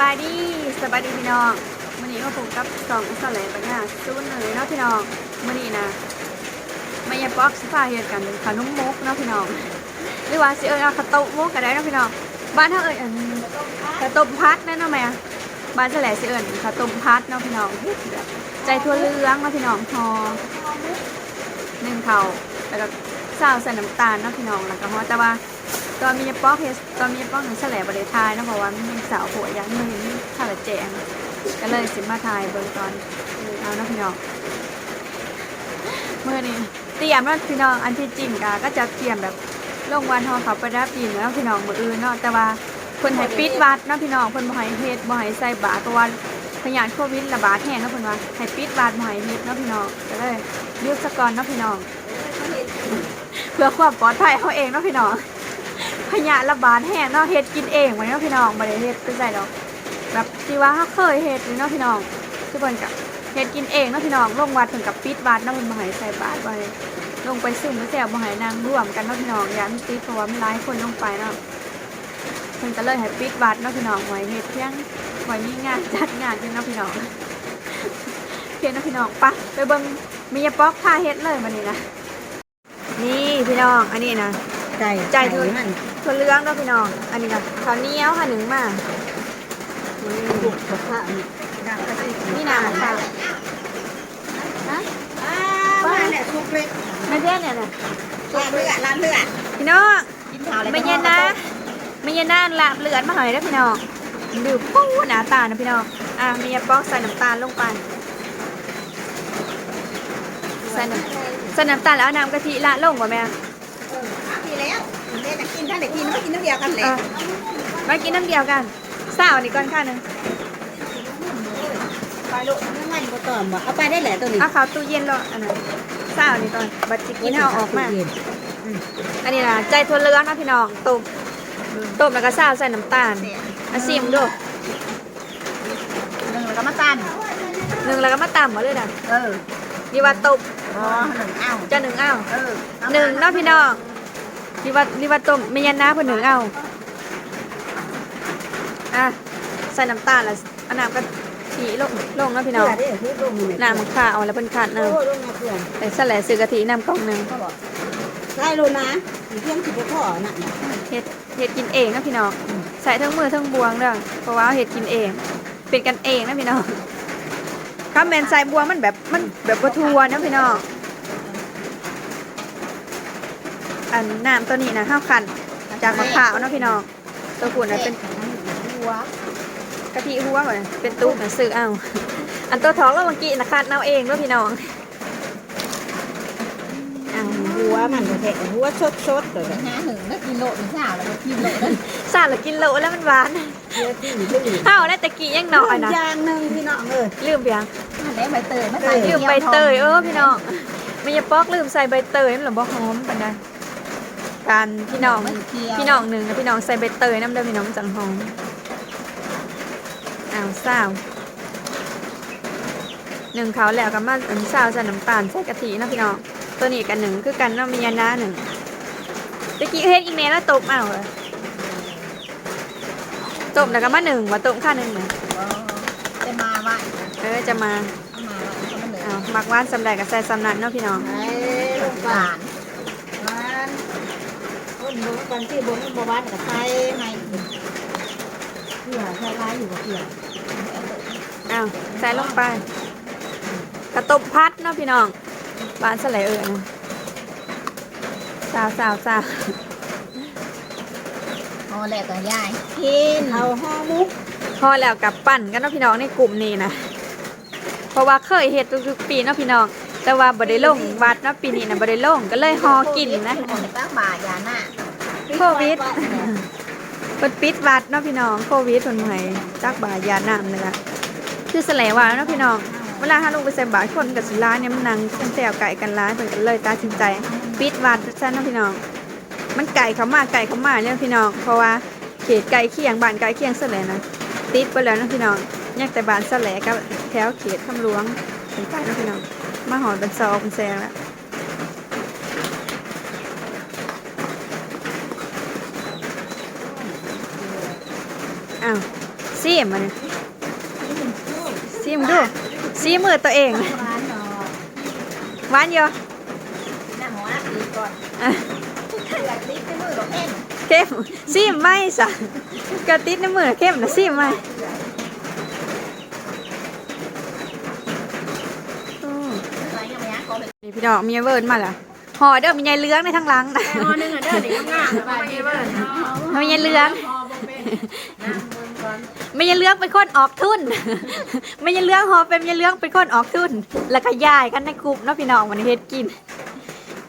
บายดีสบายดีพี่น้องวันนี้ก็ผมกับสองสลายปัญญาสู้หนื่อยเนาะพี่น้องวันนี้นะไม่ยาป๊อกสิพาเฮ็ดกันขนมมุกเนาะพี่น้องหรือว่าสิเอิ้นเอาข้าวต้มมกก็ได้เนาะพี่น้องบ้านเฮาเอิ้นอันข้าวต้มพัดนั่นเนาะแม่บ้านสลายสิเอิ้นข้าวต้มพัดเนาะพี่น้องใจทั่วเหลืองเนาะพี่น้องพอหนึ่งเขาแล้วก็ซาวใส่น้ำตาลเนาะพี่น้องแล้วก็ฮอแต่ว่า ตอนมีป๊อกเฮสตอนมีป๊อกหนึ่งแฉลบริทายนะเพราะว่ามีสาวผัวยังไม่เห็นถ่ายแจงก็เลยสิมาถ่ายเบิ่งตอนเอานะพี่น้องเมื่อนี้เตรียมนาะพี่น้องอันที่จริงกะก็จะเตรียมแบบลงวันทองเขาไปรับดินแล้วพี่น้องมืออื่นเนาะแต่ว่าเพิ่นให้ปิดวัดนาะพี่น้องเพิ่นบ่ให้เฮ็ดบ่ให้ใส่บาตรเพราะว่าพยานโควิดระบาดแห้งนะเพิ่นว่าให้ปิดวัดบ่ให้เฮ็ดเนาะพี่น้องก็เลยเลือกสกอนเนาะพี่น้อง เพื่อความปลอดภัยเขาเองเนาะพี่น้อง พยาระบาดแห้งเนาะเฮ็ดกินเองไว้เนาะพี่น้องบ่ได้เฮ็ดเป็นไรดอก แบบที่ว่าเขาเคยเฮ็ดนี่เนาะพี่น้องทุกคนกับเฮ็ดกินเองเนาะพี่น้องลงวัดถึงกับปิดวัดเนาะมันบ่ให้ใส่บาตรบ่ให้ลงไปซึมไปแซวบ่ให้นางร่วมกันเนาะพี่น้องอย่ามันติดเพราะว่ามันหลายคนลงไปเนาะเพิ่นก็เลยให้ปิดวัดเนาะพี่น้องไว้เฮ็ดเพียงไว้มีงานจัดงานอยู่เนาะพี่น้องเพียงเนาะพี่น้องปะไปเบิ่งมียาป๊อกพาเฮ็ดเลยมื้อนี้นะนี่พี่น้องอันนี้นะ ไก่ใจเธอ มันถั่วเหลืองเนาะพี่น้อง อันนี้นะข้าวเหนียวค่ะหนึ่งมาบุกกระทะนี่ดังกระดิ่งนี่นาค่ะนะบ้านเนี่ยทุกเล็กไม่เพื่อนเนี่ยนะร้านเลือดร้านเลือดพี่น้องกินข้าวอะไรไม่เย็นนะ ไม่เย็นนะลาบเลือดมาหน่อยนะพี่น้องดื่มปู้หนาตานะพี่น้อง อะมียาป๊อกใส่น้ำตาลลงไปใส่น้ำใส่น้ำตาลแล้วเอาน้ำกะทิละลงกว่าแม่ทีแล้วเด็กกิ นท่านเด็กกินไม่กินน้ำเดียวกันแหเอละอมากินน้ำเดียวกันสาวนี่ก่อนค่ะหนึ่งไปลูกน้ำมันก็ตอมบ่เอาไปได้แหละตัวนี้เอาเข้าวตู้เย็นแล้วอันนั้นสาวนี่ก่อนบัดจิกินเอาออกมาอันนี้นะใจถั่วเหลืองนะพี่น้องต้มต้มแล้วก็ซาวใส่น้ำตาลมาซิมดูหนึ่งแล้วก็มาตันหนึ่งแล้วก็มาตำมาเลยนะเออ ดีว่าต้มอ๋อหนึ่งอ้าวจะหนึ่งเอาเออหนึ่งเนาะพี่น้อง ดีว่าดีว่าต้มไม่ยันนะเพื่นหนึ่งเอาอะใส่น้ำตาลแล้วเอาน้ำก็ฉีลงลงเนาะพี่น้องเดี๋ยวที่ลงนี่น้ำมันข่าวแล้วเป็นขาดน้โอ้ลงมาเพื่อนำแต่สแลซื้อกะทิน้ำกล่องหนึ่งเขาบอกได้ลูนะเที่ยงสิบพ่อน่ะเฮ็ดเฮ็ดกินเองนะพี่น้องใส่ทั้งมือทั้งบวงเด้อเพราะว่าเฮ็ดกินเอง เป็นกันเองนะพี่น้องข้าวแมนใส่บัวมันแบบมันแบบบัทัวนะพี่น้อง อันน้ำตัวนี้นะข้าวขันจากมะพร้าวเนาะพี่น้องตัวขุ่นนะเป็นหัวกะทิหัวเหมือนเป็นตู้หนังสือเอาอันตัวท้องเราเมื่อกี้นะคัดเอาเองเนาะพี่น้องอ่าหัวมันก็แทะหัวชดชดเลยนะหนึ่งก็กิโลหนึ่งสาวแล้วก็กิโลนึงสาดละกินโลแล้วมันหวานเยอะที่อยู่ที่เอ้าได้ตะกี้ยังหน่อยนะยางหนึ่งพี่น้องเออลืมเพียงอันนี้ใบเตยมาใส่ลืมใบเตยเออพี่น้องไม่ยาป๊อกลืมใส่ใบเตยมันหรือบ่หอมปานใด การพี่น้องพี่น้องหนึ่งนะพี่น้องใส่ใบเตยน้ำเด้อพี่น้องจังหอมอ้าวสาวหนึ่งเขาวแล้วก็มาอันสาวใส่น้ำตาลใส่กะทินะพี่น้องตัวนี้กันหนึ่งคือกันเนาะมียานาหนึ่งตะกี้เฮ็ดอีเมลแล้วตบเอาเลยตบแล้วก็มาหนึ่งว่าตบค่าหนึ่งนะจะมาว่าเออจะมามาว่าเขามันเหลืออ้าวมักหว่านสำแดกกับใส่สำนันเนาะพี่น้องไอ้ลูกหบ้าลานนมันคนบน กันที่บนบวานกับไทยให้เผื่อใช้ร้ายอยู่กับเผื่ออ้าวใส่ลงไป กระตบพัดเนาะพี่น้องหวานสลายเออนะสาวสาวสาวพอแล้วก็ยายกินเอาห่อมุกพอแล้วกับปั่นกันเนาะพี่น้องในกลุ่มนี้นะเพราะว่าเคยเฮ็ดทุกๆปีเนาะพี่น้องแต่ว่าบ่ได้ลงวัดเนาะปีนี้นะบ่ได้ลงก็เลยฮอกินนะคนตั้งบาทยาหน้า โควิดเพิ่นปิดวัดเนาะพี่น้องโควิดเพิ่นบ่ให้จักบาทยาน้ำเลยล่ะคือแสลงว่าเนาะพี่น้องเวลาถ้าลงไปใส่บาตรคนกับสิร้านเนี่ยมันนั่งกันแซวไก่กันร้านเพิ่นก็เลยตัดสินใจ ปิดวัดซะเนาะพี่น้อง มันไก่เขามาไก่เขามาเนี่ยพี่น้อง เพราะว่าเขตไก่เคียงบ้านไก่เคียงแสลงนะติดไปแล้วเนาะพี่น้องยกแต่บ้านแสลงกับแถวเขตคำหลวงเป็นไก่เนาะพี่น้องมาหอดเป็นซอกเป็นแซงแล้วอ้าว ซีมมันซีมดูซีมือตัวเองหวานเนาะหวานเยอะหน้าหัวดีก่อนอะอยากติ๊กในมือหรอกเอ็นเข้มซีมไหม่สะกระติดในมือเข้มนะซีมไหมอืมอะไรยังไม่ยั้งก็เลยนี่พี่น้องมีเวิร์นมาแล้วห่อเด้อมียายเลื้องในทั้งหลังนะห่อหนึงอะเด้อเด็กงามๆสบายดีเบิ่นมียายเลื้อง ไม่ยายเลื้องเป็นคนออกทุน ไม่ยายเลื้องห่อเป็นยายเลื้องเป็นคนออกทุน แล้วก็ย้ายกันในกลุ่มเนาะพี่น้องวันนี้เฮ็ดกิน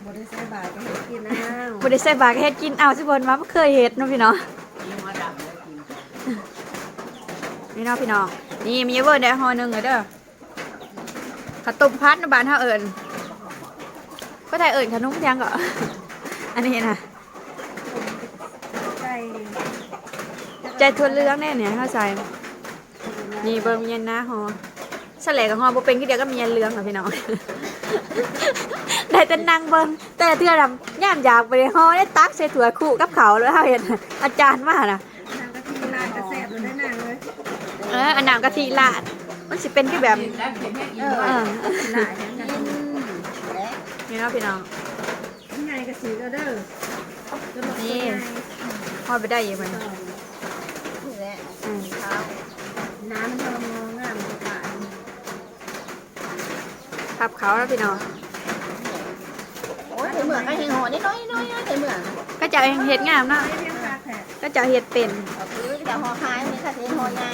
บ่ได้ใส่บาตรก็เฮ็ดกินแล้วบ่ได้ใส่บาตรก็เฮ็ดกินเอาสิบนมาบ่เคยเฮ็ดเนาะพี่น้องนี่เนาะพี่น้องนี่มีเวิร์นได้ห่อหนึงเลยเด้อข้าวต้มพัดในบ้านเฮาเอิ้นก็ได้เอิ้นขนมยังก็อันนี้นะ ไก่ ใจทวนเรื่องแน่เนี่ยเข้าใจนี่เบิ่งเย็นนะฮอสแลกับฮอบ่เป็นคือเดียวก็มีเย็นเรื่องเหรอพี่น้องได้แต่นั่งเบิ่งแต่เทื่อดำย่ามอยากไปฮอได้ตักใส่ถั่วคู่กับเขาวแล้วเฮาเห็นอาจารย์มาน่ะน้ำกะทิลายกระแซ่บอยู่ได้นางเลยเอออันน้ำกะทิราด มันสิเป็นคือแบบเออเออหลายอย่างกันและนี่เนาะพี่น้องไงกระสีก็เด้อนี่ฮอดไปได้อยู่มันนี่แหละ อืม เท้า น้ำมันทองงามกว่าทับเขาแล้วพี่น้องโอ้ยใส่เหมืองก็เห็นหัวนิดน้อยน้อยใส่เหมืองก็จะเฮ็ดงามเนาะไม่เพียงคาแผลก็จะเฮ็ดเป็นเอาคือจะห่อคายมีค่ะเทห่อใหญ่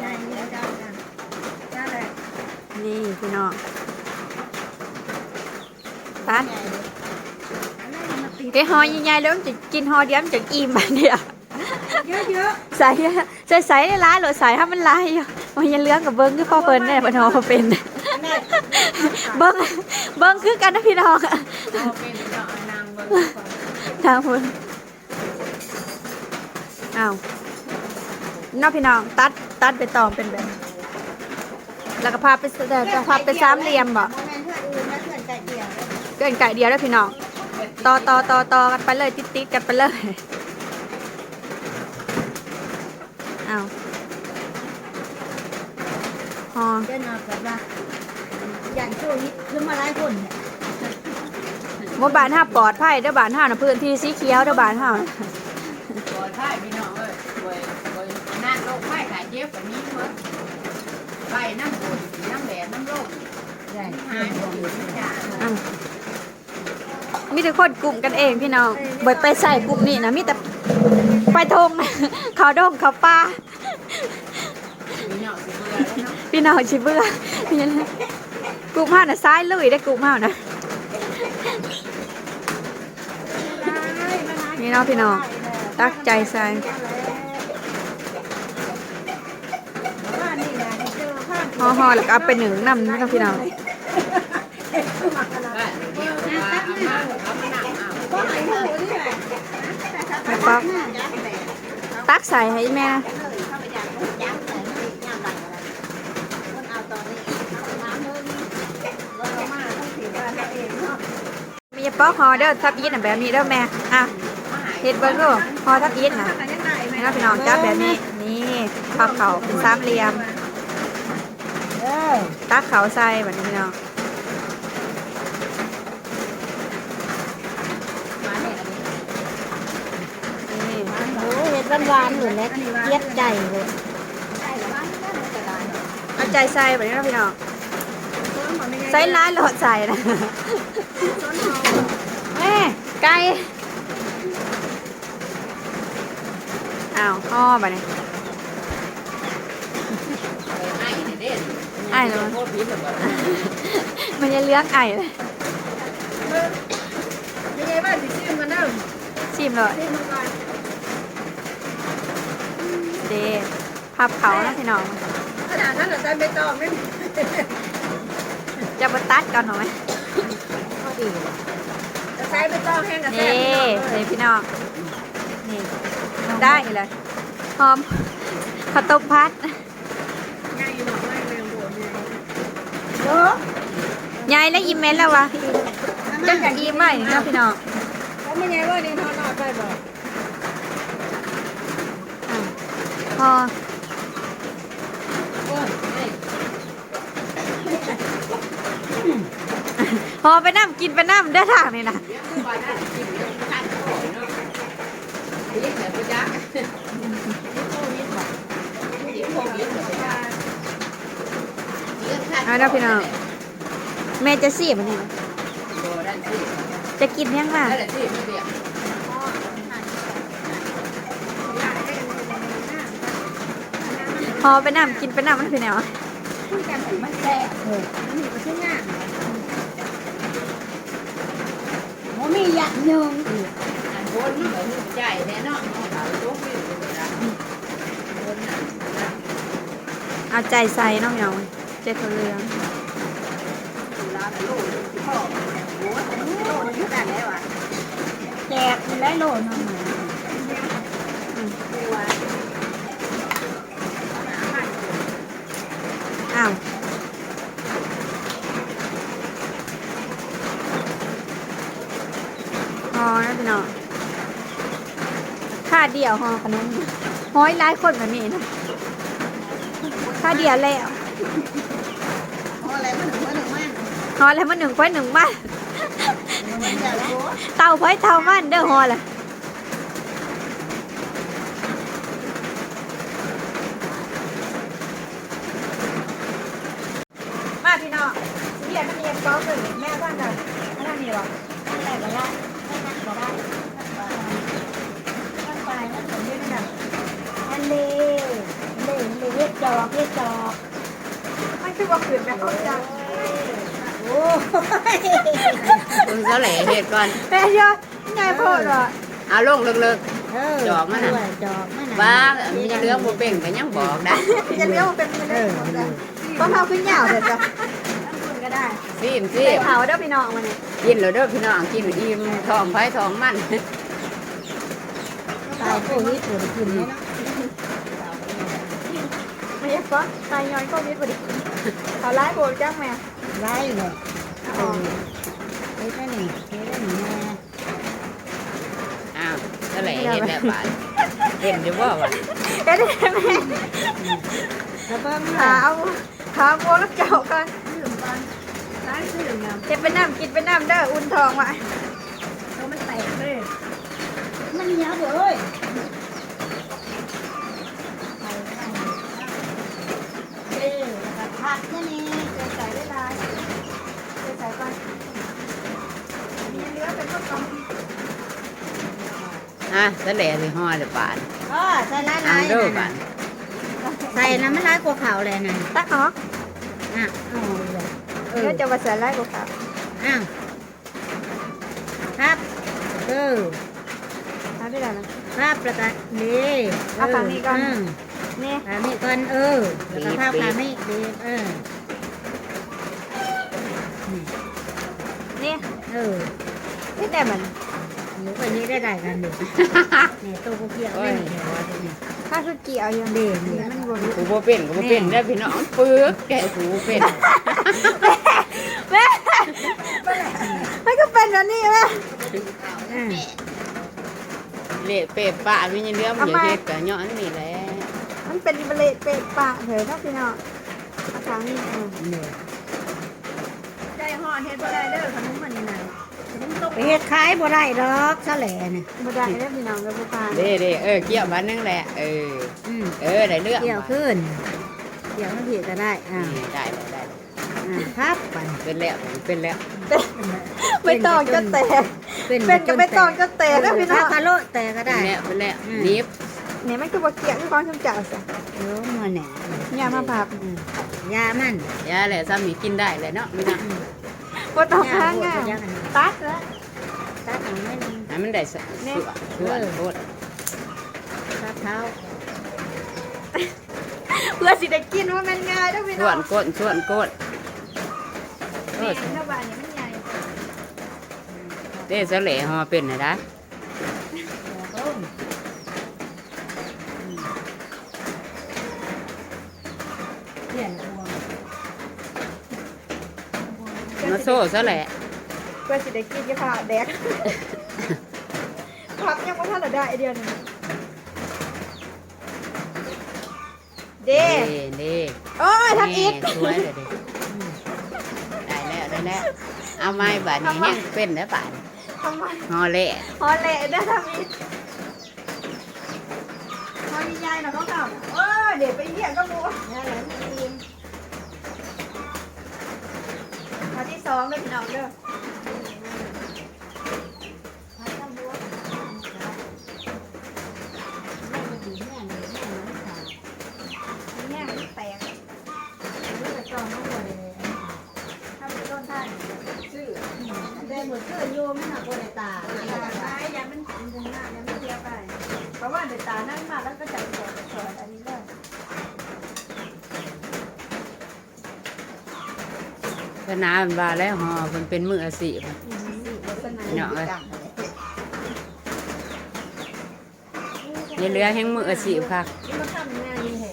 ใหญ่เนี่ยเจ้ากันเจ้าแหละนี่พี่น้องตัดใหญ่อั นนั้นมาติดแกฮอใหญ่ๆแล้วมันจะกินฮอเดียวมันจะอิ่มบัดเดียวเยอะใส่ใส่ใส่ได้ร้ายหรือใส่ถ้ามันลายอยู่มันยังเลื้องกับเบิ้งคือพ่อเพิ่นเนี่ยพ่อน้องเป็นแม่เบิ้งเบิ้งคือกันนะพี่น้องๆเอาเป็นเนาะนางเบิ่งก่อนทางเพิ่นอ้าวน้องพี่น้องตัดตัดไปตองเป็นแบบแล้วก็พาไปเดี๋ยวจะพาไปสามเหลี่ยมบ่โมเมนต์เพื่อนอื่นนะเพื่อนไก่เดี่ยวเกินไก่เดียวแล้วพี่น้อง ต่อต่อต่อต่อกันไปเลยติดติดๆกันไปเลยอ้าวฮอเดินมาแบบว่ายันโชว์นี้ขึ้นมาหลายคนเนี่ยหมู่บ้านห้าปลอดภัยเด้อบ้านห้านะพื้นที่สีเขียวเด้อบ้านห้าปลอดภัยพี่น้องเอ้ยบ่อยบ่อยนั่นโรคไข้ขาเจ็บแบบนี้เพิ่นไข้น้ำฝนน้ำแดดน้ำลมใหญ่หายบ่อยู่ที่จ้าอะ มีแต่คนกลุ่มกันเองพี่น้องบ่ไปใส่กลุ่มนี้นะมีแต่ไปทงเขาดงเขาป้าพี่น้องสิเบื่อแล้วเนาะพี่น้องชิเบื่อพี่น้องกลุ่มห้าน่ะซ้ายลุยได้อกลุ่มห้านะนี่เนาะพี่น้องตักใจใส่ผ้านี่นะเจอผ้าห่อห่อๆแล้วก็เอาไปหนึ่งน้ำนี่เนาะพี่น้อง บ้านเดียวว่าเอามาเอามานั่งเอา ก็ไอ้หูนี่แหละ แม่ ป๊อกตักใส่ให้แม่เข้าไปยันยันใส่ย่างหลังอะไรคนเอาตอนนี้เอาน้ำเพิ่มเรามาต้องสีบ้านเราเองเนาะมีป๊อกห่อเด้อทับยีนน่ะแบบนี้เด้อแม่ อะเฮ็ดเบิ่งดูห่อทับยีนน่ะอันยังไงไหมนี่เนาะพี่น้องจับแบบนี้ นี่พับเขาเป็นสามเหลี่ยมเออตักเขาใส่แบบนี้พี่น้อง มาเนี่ย นี่ โอ้เห็ดหวานๆอยู่เล็กเย็ดใจเลยเอาใจใส่แบบนี้เนาะพี่น้องใส่ร้ายหลอดใส่นะแม่ไก่อ้าวห่อแบบนี้ไอ้เนี่ยเด่นไอ้เลยโคตรพิษเลยบ่มันจะเลี้ยงไอ้เลยยังไงบ้านสิชิมกันเด้อชิมเลย ชิมกันเดพับเขานะพี่น้อง ขนาดนั้นเราใส่ใบตองไม่จะมาตัดก่อนหน่อยก็ดีจะใส่ใบตองแห้งกับแซ่นี่บนี่พี่น้อง นี่ได้เลยหอมข้าวต้มพัดง่ายหน่อยง่ายเร็วโดดเลยเยอะยายแล้วอิ่มเมนแล้ววะจังอิ่มไหมเนาะพี่น้องเขาไม่ไงว่านี่นอนนอนไปบอก พอโอ้ยเฮ้ยพอไปน้ำกินไปน้ำได้ทางนี่นะเอว่าได้วทาวพี่น้องแม่จะสีมันนี่จะกินยังล่ะได้แหละสิไม่เบียด พอไปน้ำกินไปน้ำมันเป็นแนวกันถึงมันแซ่บเลยมันมีก็ชื่องานมันมีอย่างหนึ่งอันบนมันก็คือใจแน่เนาะเอาเรายกไปอยู่เลยนะบนน่ะนะเอาใจใส่น้องเหยาใจตัวเรืองร้านลูกพ่อโอ้โหโลนึงขนาดแล้วอะแจกมันได้โลนึง ตัว อ้าวพอนะพี่น้องค่าเดี ยวหอขนมห้อยหลายคนแบบนี้นะค่าเดียวแล้วเพราะอะไรมันหนึ่งมันถึงมันหอแล้วมันหนึ่งไว้หนึ่งมันจะรู้เตาไว้เต่ามันเด้อหอละมาพี่น้องเรียนเรียนก้อเลยแม่ท่านกันท่านนี่หรอ อะไรก็ได้ไม่นั่งก็ได้ตั้งไปแล้วผมยืนแบบอันเล่เล่เล่เรียกจอกเรียกจอก มันคือว่า ขืนแบบเขาจังโอ้ยมึงเท่าไหร่เหตุก่อนแม่เยอะง่ายโพดเหรอเอาลงเลิกเออจอกมันน่ะด้วยจอกมันน่ะๆว่ามีเรื่องบ่เป็นก็ยังบอกได้จะเลี้ยวเป็นมันได้หมดเลยก็เท้าขึ้นยาวเดี๋ยวจะคุณก็ได้ซีมซีใส่มเผาเด้อพี่น้องมาเนี่ยกินแล้วเด้อพี่น้องกินอิ่มท้องไผท้องมันตายโควิดปวดกินเลยเนาะไม่ใช่ก็ตายย้อนก็วิทย์พอดี เขาไล่โบจังแม่ไล่เลยอ๋อเฮ้ยนั่นนี่เฮ้ยนั่นนี่แม่อ้าวเท่าไหร่เฮ็ดแล้วบาดเห็นอยู่บ่วะเอ๊ะแม่แล้วเบิ้งขาค่ะเอาขาโบแล้วเก่ากันร้านซื้อเนี่ยเก็บไปน้ำกินไปน้ำเด้ออุ่นทองว่ะเขามันแตกเลยมันเหนียวเว้ยเอ อแล้วก็ผัดนี่นี่เจอใส่ได้ลายเจอใส่ก่อนมีเนื้อเป็นพวกกล่องอะเท่าไหร่สิห่อเดี๋ยวบาดอ๋อใส่ร้ายอัร้านยเด้อนั่นบาน่ะดใส่น้ำมันร้ายกว่าเขาเลยน่ะตักออกอะเอาเลยเออเดี๋ยวจะมาใส่ไล่กูครับอ้าวครับเออ ทำได้แล้วนะ ครับแล้วก็นี่เอาฝั่งนี้ก่อน ม นี่ขามีก่อนเออแล้วก็ภาพขามีดีเออนี่เออนี่แต่มันหนูไปนี้ได้ได้กันดิเนี่ยตัวกูเกี่ยวได้เดี๋ยวว่าเนี่ยถ้าคือเกี่ยวยังเด่นเดี๋เด่ยวนมันบนกูบ่เป็นกูบ่เป็นได้อพี่น้องปึกแกะกูเป็นแม่มันก็เป็นแบบนี้แม่อ่าเละเป็ดปะมีเรื่องอย่าเฮ็ดก็ย้อนนี่แหละมัน เป็นเบลดเป็ดปากเถอะถ้าพี่น้องเอาทางนี้อืมเนี่ยได้ห่อเฮ็ดบ่ได้เด้อขนมมันนี่นะขนมตกไปเฮ็ดขายบ่ได้ดอกซะแหล่เนี่ยบ่ได้เด้อพี่น้องกับผู้ปานเด้เด้เออเกี่ยวบัดนึงแหละเอออืมเออได้เรื่องเกี่ยวขึ้นเกี่ยวมันผิดก็ได้อ่านี่ได้ได้ได้อ่าครับไปเป็นแล้วเป็นแล้วไม่ต้องจะแตกเป็นก็ไม่ต้องจะแตกเด้อพี่น้ถ้าองคาโลแต่ก็เป็นได้แล้วเป็นแล้วอืมนิบเนี่ยมันคือบ่เกี่ยวคือของชมเจ้าซะเออมาแหน่อย่ามาพับอืมยามันยาแหละซ้ำนี่กินได้เลยเนาะพี่น้องบ่ต้องหาย่งาพูดมย่กันตัดแล้วตัดเอาไม่ลงให้มันได้สะสวสวนโคตรตัดเท้าเพื่อสิได้กินว่ามันง่ายเด้อพี่สน้วอนงโคตรสวนโคตรเอแม่อนเด้อบ้านนี้มันใหญ่ เด้เสลหอเป็นนะได้ เปลี่ยนตัวมาโซ่ซะแหละเพื่อสิได้กินจะพาแดกพับยังบ่ทันได้เดียวนึงเด้เด้เด้โอ้ยทำอีกแม่สวยเลยเด้ได้แล้วได้แล้วเอาไม้บาดนี้เนี่ยเป็นแล้วบาดนี้ทำไมฮอเละพอเละเด้อทำอีกพอใหญ่ๆหน่อยเขาเก่าเออ เดี๋ยวไปเรียก็รู้นี่แหละทีมพอที่สองเลยพี่น้องเด้อพันธุ์บัวไม่มาดีแม่เลยแม่น้ำตาอันเนี้ยมันแตกลูกกระจองทั้งหมดเลยถ้าเป็นต้นท่านชื่อได้หมดเสือโยมไม่หนักกว่าในตาอย่าย่ามันถึงหน้าอย่ามันเทียบไป เพราะว่าเดี๋ยวตานั่งมากแล้วก็จับสอนสอนอันนี้เลย ก็น้ำมันบาแล้วฮอมันเป็นมืออาชีพ เนาะเอ้ยนี่เรือแห่งมืออาชีพค่ะมาทำงานนี่แหละ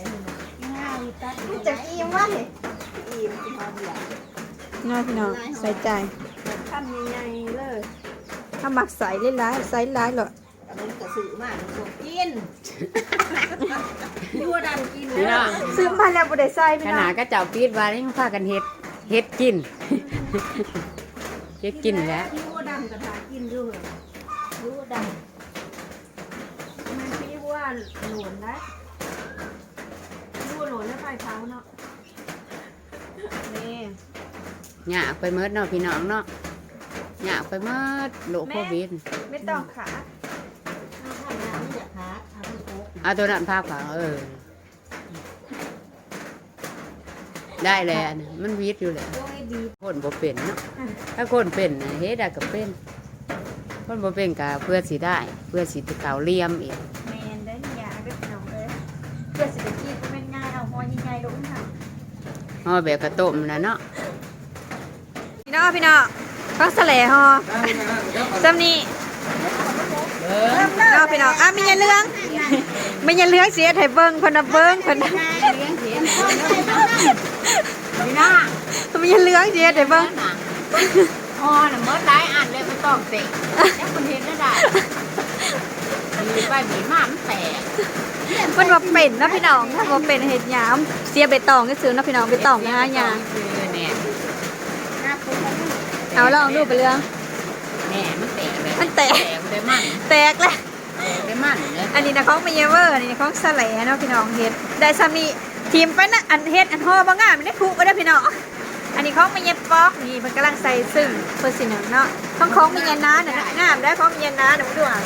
ง่ายตัดมันจะอิ่มวะเห็นอิ่มที่เขาเดียวน้อยพี่น้องใส่ใจทำใหญ่ๆเลยถ้าหมักใส่เล่นร้ายใส่ร้ายหรอแต่มันกระสือมากมันกินยั่วดันกินพี่น้องซื้อมาแล้วบ่ได้ใส่ขพี่น้อนาดงก็เจ้าปีดว่านี่พากันเฮ็ด เฮ็ดกิน เฮ็ดกินแล้วยั่วดันกระถากินด้วยยั่วดันมันพี่ว่าหลวนนะดูหลวนแล้วไปเท้าเนาะนี่หยากไปเมิดเนาะพี่น้องเนาะหยากไปเมิดโลกโควิดไม่ต้องขาถ้าทำงานนี่จะขาทำให้โป๊ะเอาตัวนั้นภาพขวางเออ ได้แล้วอันนั้นมันวิทย์อยู่แหละโอ้ยดีคนบ่เป็นเนาะถ้าคนเป็นน่ะเฮ็ดได้ก็เป็น คนบ่เป็นก็เพื่อสิได้ เพื่อสิเก่าเลี่ยมอีกแมนได้ยาเด็กน้องเลยเพื่อสิบกีก็เป็นง่ายเอาหอยใหญ่ๆลงค่ะห่อแบบกระต้มนะเนาะพี่น้องพี่น้องต้องแสลหอซ้ำนี่น้องพี่น้องอะมีเงินเรื่องไม่เงินเรื่องเสียไทยเบิ้งคนละเบิ้งคนละพี่น้ามีเงินเรื่องเสียไทยเบิ้งห่อน่ะเมิดหลายอันเลยมันต้องเตะแล้วคนเห็นได้ได้มีไปมีมามันแตกมันว่าเป็นนะพี่น้องถ้าว่าเป็นเห็ดหยามเสียใบตองก็ซื้อนะพี่น้องใบตองนะฮะยาคือเนี่ยเอาลองดูไปเรื่องแหน่มันแตกเลยมันแตกแตกได้มันแตกแล้วแตกได้มันเลยอันนี้นะของมีเยเวอร์อันนี้นะของสะแหลเนาะพี่น้องเฮ็ดได้ซ้ำนี่ ทีมไปนะอันเฮ็ดอันห่อบางงามไม่ได้คุกก็ได้พี่น้องอันนี้ของมีเยปอกนี่มันกำลังใส่ซึ่งเพื่อสิหนึ่งเนาะของของมีเยน้าน่ะงามได้ของมีเยน้าเดี๋ยวมาดูอะ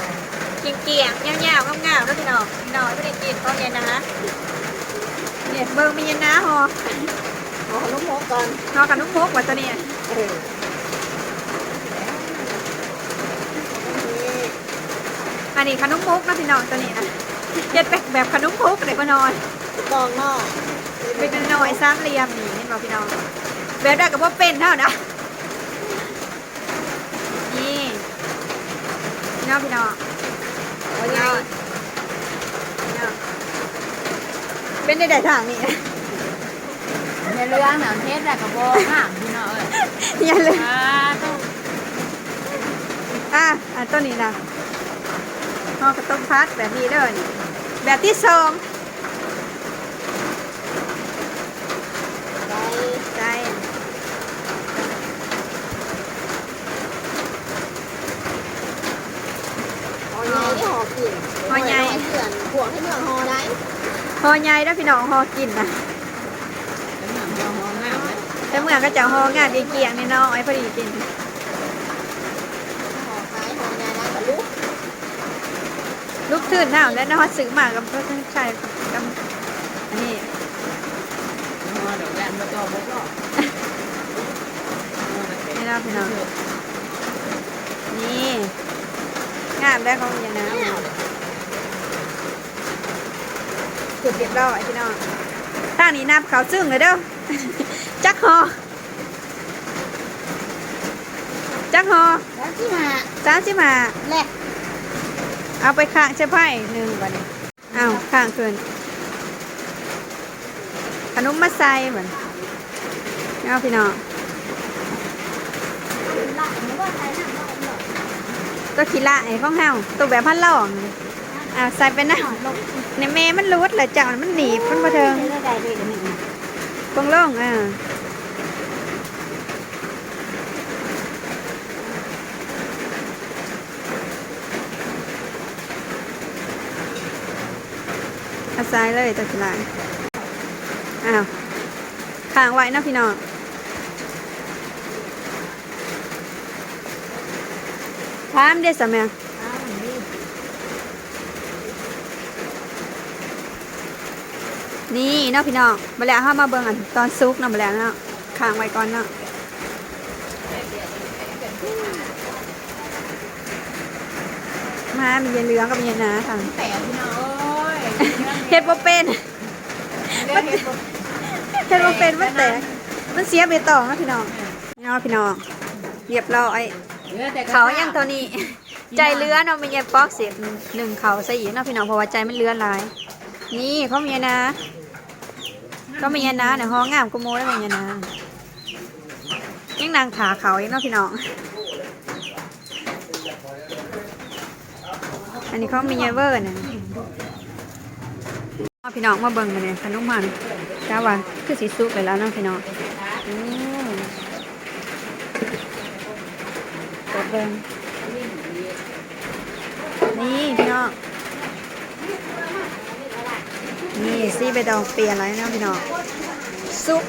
เกี่ยงเกี่ยงๆยาวๆงามๆแล้วพี่น้องพี่น้องไม่ได้กินของมีเยน้าเนี่ยเบิ่งมีเยน้าห่อขอขนมโมก่อนห่อกับนุ่มมุกว่าตัวเนี้เอออันนี้ขนมมุกนะพี่น้องตัวนี้นะเฮ็ดแบบแบบขนมมุกเลยก็นอนกองนอกเป็นน้อยๆสามเหลี่ยมนี่เห็นบ่พี่น้องแบบได้กับว่าเป็นเท่านะนี่พี่น้องพี่น้องเอาไงพี่น้องเป็นได้แต่ทางนี่ในเรื่องน่ะเฮ็ดได้ก็บ่งามพี่น้องเอ้ยอย่าเลยอ่าต้องอะอะตัวนี้นะห่อกระต้มพัดแบบนี้เด้อนี่แบบที่สอง ไป ใจ ห อใหญ่ที่หอกินเพื่อนพวกให้เมืองหอได้ห่อใหญ่แล้วพี่น้องห่อกินนะเป็นหนังบ่งามเลยแต่เมื่อก็จะห่องานเกี่ยงๆนี่น้อยพอดีกินหอขายหอใหญ่ได้กับลูกลูกตื่นหนาวแล้วนะคะซื้อมากับเพื่อนชายกับอันนี้ห่อดอกแดงบ่ต้องบ่ต้องนี่นะพี่น้องนี่ งามได้ของอย่างนะสุดเรียบร้อยพี่น้องทางนี้นับเขาซึ่งเลยเด้อจักหอจักหอแล้วที่มาสามสิบห้าแหละเอาไปข้างใช่ไพ่หนึ่งวันนี้เอาข้างคืนขนมมาใส่เหมือนเอาพี่น้อง ละหรือว่าใครนั่งก็หรอก ตัวขี้ละไอ้ของเฮาตัวแบบพันล่องอ่าใส่ไปนะในแม่มันรูดแหละเจ้ามันหนีบมันบ่เทิงเลือกได้ด้วยนี่กงอ่าอาซ้ายเลยตัวสิลายอ้าวข้างไว้นะพี่น้องามเด้สะแม่อ้าวนี่นี่เนาะพี่น้องมาแล้วห้ามาเบิ่งอันตอนซุกเนาะมาแล้วเนาะข้างไว้ก่อนเนาะมามีเย็นเหลืองกับมีเย็นหนาค่ะแต่พี่น้องเอ้ยเฮ็ดบ่เป็นเรื่องเฮ็ดบ่เฮ็ดบ่เป็นมันแตกมันเสียไปต่อเนาะพี่น้องนี่เนาะพี่น้องเรียบร้อยเหลือแต่กระเขายังตัวนี้ ใจเลือเนาะมีเย็นปอกเสียบหนึ่งเขาใส่อีกเนาะพี่น้องเพราะว่าใจมันเลือนหลาย นี่เขามีนะ ก็มีนะเนี่ยห้องงามกุโมได้มีนะยังนางขาเขาอีกเนาะพี่น้อง อันนี้เขามีเยเวอร์นะเอาพี่น้องมาเบิ่งกันเลยขนมมันจ้าว่าคือสีซุกไปแล้วเนาะพี่น้องอืมกด เบิ่งนี่พี่น้องนี่ซีไปดองเปลี่ยนอะไรนะพี่น้องซุป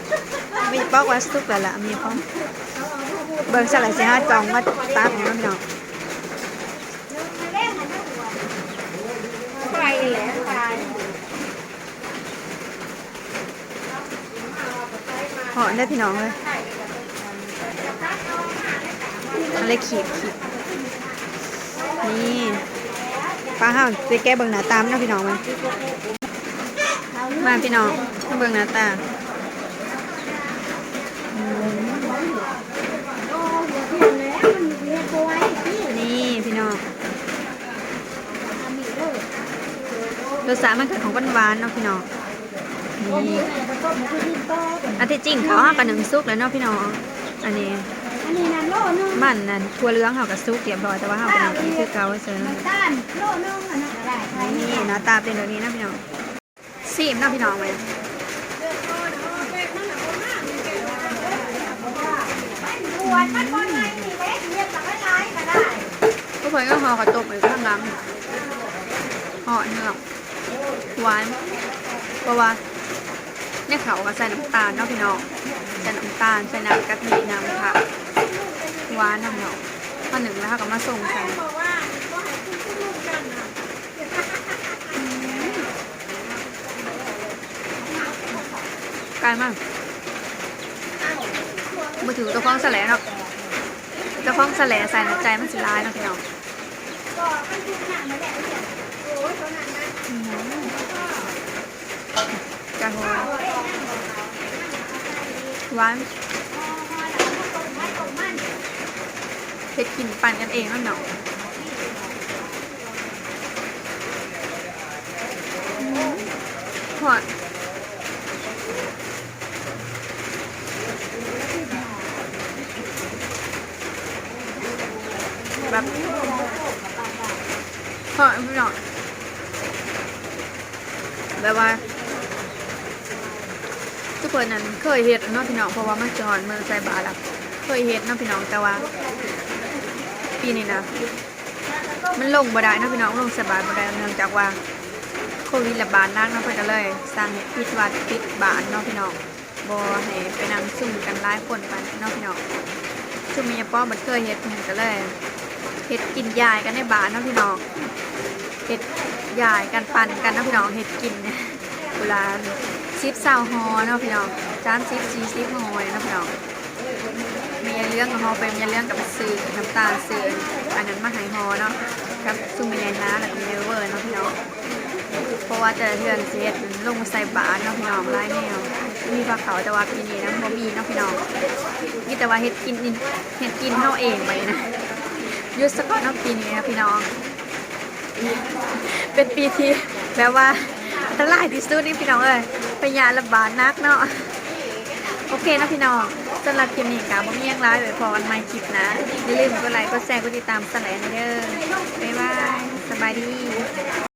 มีบอกว่าซุปแล้วล่ะมีพร้อมเบิ่งสลัดสิฮะจองมาตักเนาะพี่น้องไปแหละไปเหาะได้พี่น้องเลย เลยขีดขีดนี่ปลาห้าวไปแก้เบิ่งหน้าตามเนาะพี่น้องมามาพี่น้องเบิ่งหน้าตาโอ้เดี๋ยวเที่ยงแล้วมันเรียกบวยพี่นี่พี่น้องรสชาติมันเกิดของหวานๆเนาะพี่น้องนี่อันที่จริงเขาห้ากันหนึ่งซุกแล้วเนาะพี่น้องอันนี้ อันนี้นั่นโลนึงมันนั่นทั่วเหลื้องเขากับซุกเรียบร้อยแต่ว่าเขาเป็นอันนี้คือเกาเฉยน้ำตาลโลนึงอันนั้นก็ได้ใช่นี่หน้าตาเป็นแบบนี้นะพี่น้องซีมเนาะพี่น้องไหมบวชมันคนไหนนี่เล็กเรียกกับไม่ร้ายก็ได้ทุกคนก็ห่อกระตกไปข้างหลังห่อเนื้อหวานเพราะว่าเนี่ยเขาก็ใส่น้ำตาลเนาะพี่น้องใส่น้ำตาลใส่น้ำกะทิน้ำค่ะห วานน้ำเนาะพอหนึ่งแล้วเขาก็มาส่งใส่ไกลมากมือถือตัวฟ้องแสลงเนาะตัวฟ้องแสลงใส่ในใจมันสิร้ายเนาะพี่น้องกระโฮหวานเผ็ดกินปั่นกันเองแล้วเนาะหอดแบบหอดพี่น้องแบบว่าทุกคนนั้นเคยเฮ็ดเนาะพี่น้องเพราะว่ามันจอนมืองไซบาร์แล้วเคยเฮ็ดเนาะพี่น้องแต่ว่า ปีนี้นะ มันลงบ่ได้นะพี่น้องลงไซบาร์บ่ได้เนื่องจากว่าโควิดระบาดนักเนาะเพิ่นก็เลยสร้างให้ปิดวัดปิดบ้านเนาะพี่น้องบ่ให้ไปนั่งซุ่มกันหลายคนปานนั้นเนาะพี่น้องซุ่มมีป้อมันเคยเฮ็ดเพิ่นก็เลยเฮ็ดกินยายกันในบ้านเนาะพี่น้องเฮ็ดยายกันปั่นกันเนาะพี่น้องเฮ็ดกินเนี่ยเวลาซิปซาวฮอเนาะพี่น้องจานซิปซีซิปฮอเนาะพี่น้อง มีเรื่องกับฮอไปมีเรื่องกับซื้อน้ำตาลซื้ออันนั้นมาหายฮอเนาะกับซุมมีน้าแล้วก็มีเวอร์เนาะพี่น้องเพราะว่าแต่ละเดือนเสียลงใส่บาทเนาะพี่น้องไล่แนวมีปลาเขาแต่ว่าปีนี้นะบ่มีเนาะพี่น้องมีแต่ว่าเฮ็ดกินเฮ็ดกินเฮาเองไปนะยุสก่อนเนาะปีนี้นะพี่น้อง เป็นปีที่แบบว่าอันตรายที่สุดนี่พี่น้องเอ้ยพยาระบาดนักเนาะ โอเคนะพี่น้องสำหรับคลิปนี้กะบ่มีหยังร้ายไว้พอกันใหม่คลิปนะอย่าลืมกดไลค์กดแชร์กดติดตามสไลด์นเด้อบ๊ายบายสบายดี